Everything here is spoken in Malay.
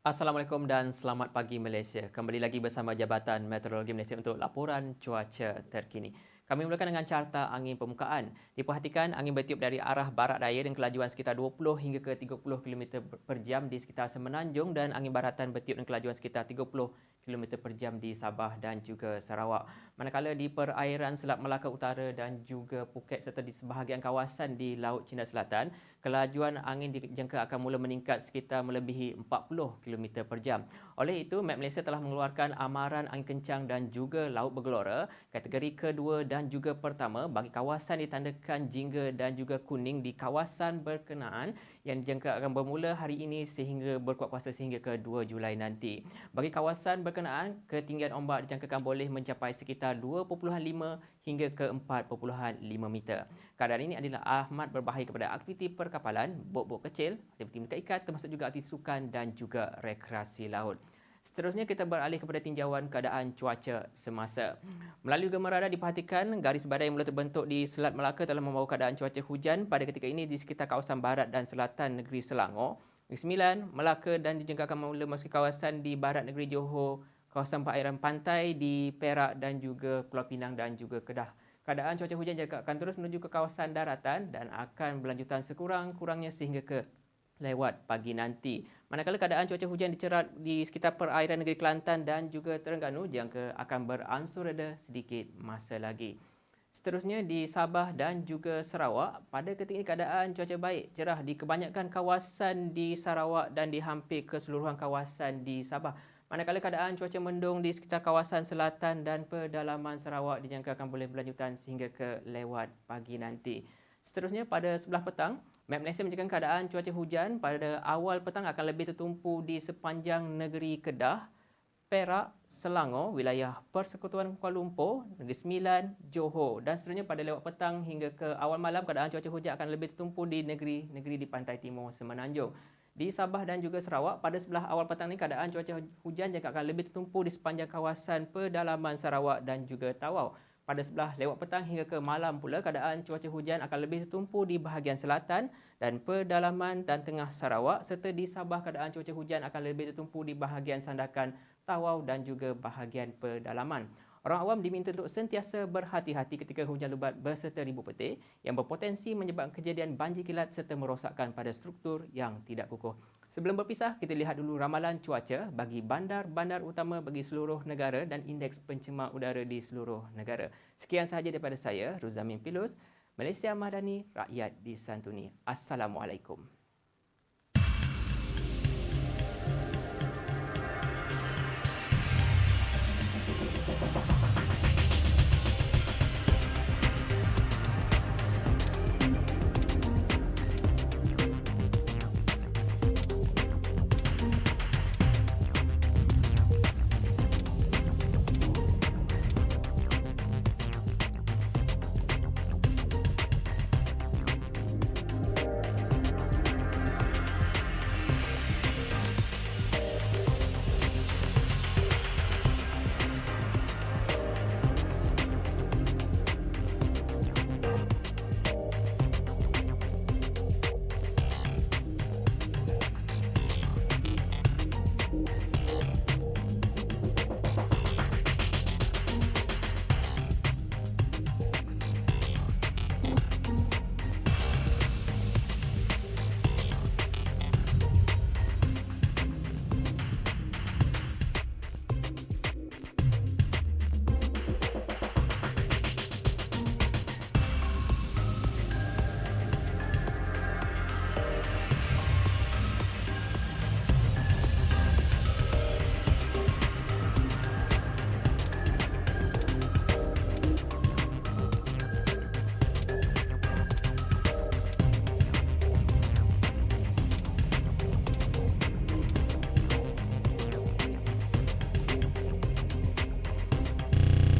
Assalamualaikum dan selamat pagi Malaysia. Kembali lagi bersama Jabatan Meteorologi Malaysia untuk laporan cuaca terkini. Kami mulakan dengan carta angin permukaan. Diperhatikan angin bertiup dari arah barat daya dengan kelajuan sekitar 20 hingga ke 30 km per jam di sekitar Semenanjung dan angin baratan bertiup dengan kelajuan sekitar 30 km per jam di Sabah dan juga Sarawak. Manakala di perairan Selat Melaka Utara dan juga Phuket serta di sebahagian kawasan di Laut Cina Selatan, kelajuan angin dijangka akan mula meningkat sekitar melebihi 40 km per jam. Oleh itu, Met Malaysia telah mengeluarkan amaran angin kencang dan juga laut bergelora kategori kedua dan dan juga pertama bagi kawasan ditandakan jingga dan juga kuning di kawasan berkenaan yang dijangka akan bermula hari ini sehingga berkuat kuasa sehingga ke 2 Julai nanti. Bagi kawasan berkenaan, ketinggian ombak dijangkakan boleh mencapai sekitar 2.5 hingga ke 4.5 meter. Keadaan ini adalah ahmad berbahaya kepada aktiviti perkapalan, bot-bot kecil, aktiviti mengikat ikat termasuk juga aktiviti sukan dan juga rekreasi laut. Seterusnya kita beralih kepada tinjauan keadaan cuaca semasa. Melalui gambar radar diperhatikan garis badai yang mula terbentuk di Selat Melaka telah membawa keadaan cuaca hujan pada ketika ini di sekitar kawasan barat dan selatan negeri Selangor. Negeri Sembilan, Melaka dan dijangkakan mula masuk kawasan di barat negeri Johor, kawasan perairan pantai di Perak dan juga Pulau Pinang dan juga Kedah. Keadaan cuaca hujan juga akan terus menuju ke kawasan daratan dan akan berlanjutan sekurang-kurangnya sehingga ke lewat pagi nanti. Manakala keadaan cuaca hujan dicerat di sekitar perairan negeri Kelantan dan juga Terengganu jangka akan beransur reda sedikit masa lagi. Seterusnya di Sabah dan juga Sarawak, pada ketika ini keadaan cuaca baik cerah di kebanyakan kawasan di Sarawak dan di hampir keseluruhan kawasan di Sabah. Manakala keadaan cuaca mendung di sekitar kawasan selatan dan pedalaman Sarawak dijangka akan boleh berlanjutan sehingga ke lewat pagi nanti. Seterusnya pada sebelah petang, Map Malaysia menjadikan keadaan cuaca hujan pada awal petang akan lebih tertumpu di sepanjang negeri Kedah, Perak, Selangor, wilayah Persekutuan Kuala Lumpur, Negeri Sembilan, Johor dan seterusnya pada lewat petang hingga ke awal malam keadaan cuaca hujan akan lebih tertumpu di negeri-negeri di pantai timur Semenanjung. Di Sabah dan juga Sarawak, pada sebelah awal petang ini keadaan cuaca hujan juga akan lebih tertumpu di sepanjang kawasan pedalaman Sarawak dan juga Tawau pada sebelah lewat petang hingga ke malam pula keadaan cuaca hujan akan lebih tertumpu di bahagian selatan dan pedalaman dan tengah Sarawak serta di Sabah keadaan cuaca hujan akan lebih tertumpu di bahagian sandakan Tawau dan juga bahagian pedalaman. Orang awam diminta untuk sentiasa berhati-hati ketika hujan lebat berserta ribu petir yang berpotensi menyebabkan kejadian banjir kilat serta merosakkan pada struktur yang tidak kukuh. Sebelum berpisah, kita lihat dulu ramalan cuaca bagi bandar-bandar utama bagi seluruh negara dan indeks pencemar udara di seluruh negara. Sekian sahaja daripada saya, Ruzamin Pilus, Malaysia Madani, Rakyat Disantuni. Assalamualaikum.